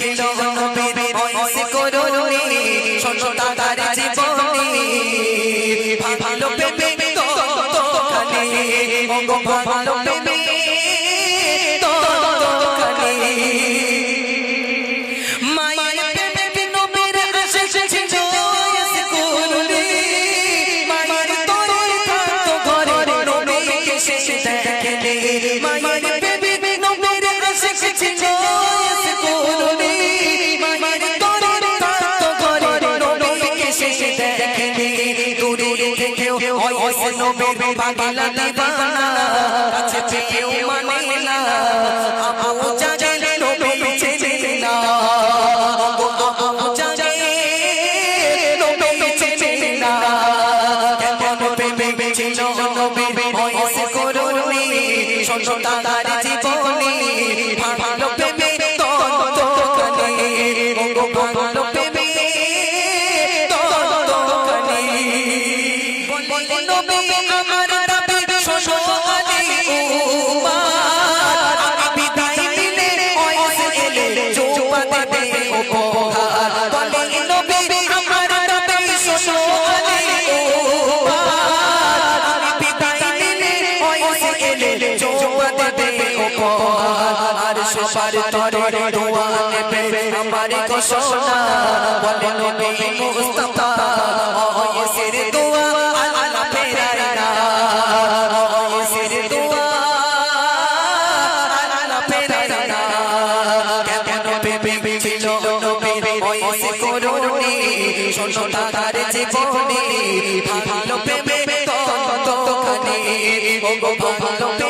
ছিল নবীর বয়সে করুণী শোনো তার ভালো পেপে তো তো খালি ভালো প্রেমে দূরে থেকেও ওই নবীর পাগলা দিবানা। কাছে পেয়েও মানে না। আবু জাহেল নবী চেনে না আবু জাহেল জীবনী নবী আমার দাবি শোনো আলী উম্মার আমি বিদায় দিলে ওইসে এলে জোপা দেবে উপহার। বলে নবী আমার দাবি শোনো আলী উম্মার আমি বিদায় দিলে ওইসে এলে জোপা দেবে উপহার। আর সবার তরে দোয়া নেবে আমার ঘোষণা বলে নবী মুস্তাফা ওইসের দোয়া ওইসে করুণী শোনো তার জীবনী ভালো ও ভালো প্রেমে